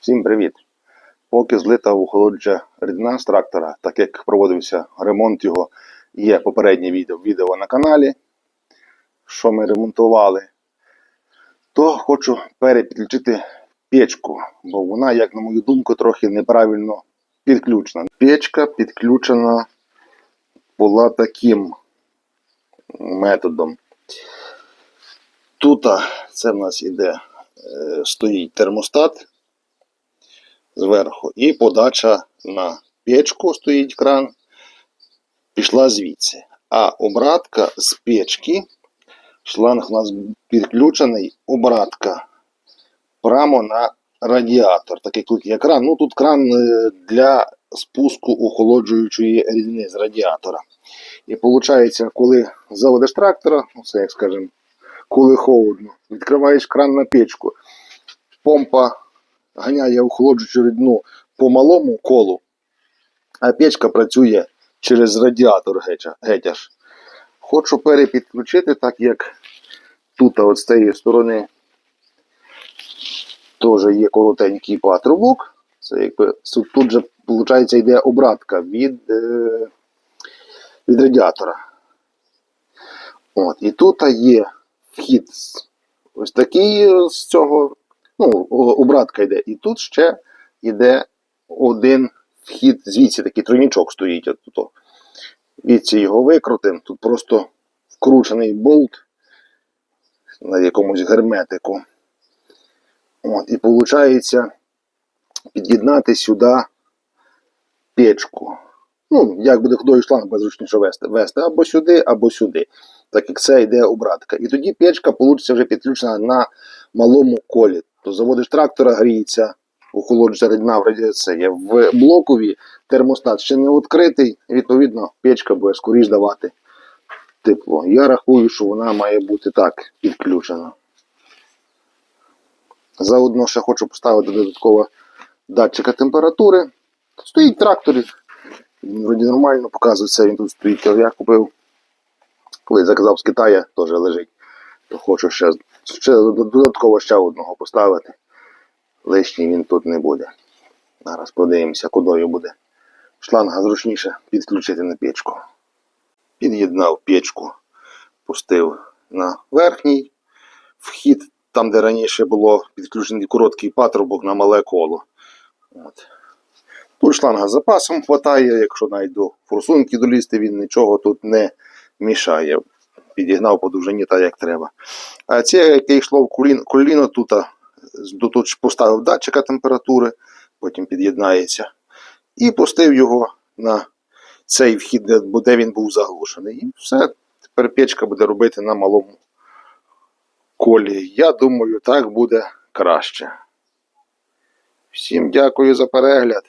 Всім привіт! Поки злита охолоджуюча рідина з трактора, так як проводився ремонт його, є попереднє відео, відео на каналі, що ми ремонтували, то хочу перепідключити печку, бо вона, як на мою думку, трохи неправильно підключена. Печка підключена була таким методом. Тут це в нас іде, е, стоїть термостат зверху, і подача на печку стоїть кран, пішла звідси. А обратка з печки, шланг у нас підключений, обратка прямо на радіатор. Так як тут є кран. Ну тут кран е, для спуску охолоджуючої рідини з радіатора. І виходить, коли заводиш трактора, ну це як скажемо, коли холодно, відкриваєш кран на печку, помпа ганяє охолоджуючу рідину по малому колу, а печка працює через радіатор гетя- геть. Хочу перепідключити, так як тут от з цієї сторони теж є коротенький патрубок. Це якби тут тут же, виходить, йде обратка від, е, від радіатора. От, і тут є вхід ось такий е, з цього, ну, обратка йде. І тут ще йде один вхід, звідси такий тройничок стоїть. От тут. Відси його викрутимо. Тут просто вкручений болт на якомусь герметику. От, і виходить під'єднати сюди печку. Ну, як буде ходою шланг буде зручніше вести, вести або сюди, або сюди. Так як це йде обратка. І тоді печка вийде вже підключена на малому колі. То заводиш трактора, гріється, охолоджується рідина в радіації. В блокові термостат ще не відкритий, відповідно, печка буде скоріш давати тепло. Я рахую, що вона має бути так підключена. Заодно ще хочу поставити додатково датчика температури. Стоїть трактор, він вроді нормально показує все, він тут стоїть. але Я купив, коли заказав з Китаю, теж лежить. То хочу ще, ще додатково ще одного поставити. Лишній він тут не буде. Зараз подивимося, кудою буде. Шланга зручніше підключити на печку. Під'єднав печку, пустив на верхній вхід, там, де раніше було підключений короткий патрубок на мале коло. От. Тут шланга з запасом хватає, якщо до форсунки долізти, він нічого тут не мішає. Підігнав по довжині так, як треба. А це, яке йшло в коліно, коліно тут, тут поставив датчика температури, потім під'єднається. І пустив його на цей вхід, де він був заглушений. І все, тепер печка буде робити на малому колі. Я думаю, так буде краще. Всім дякую за перегляд.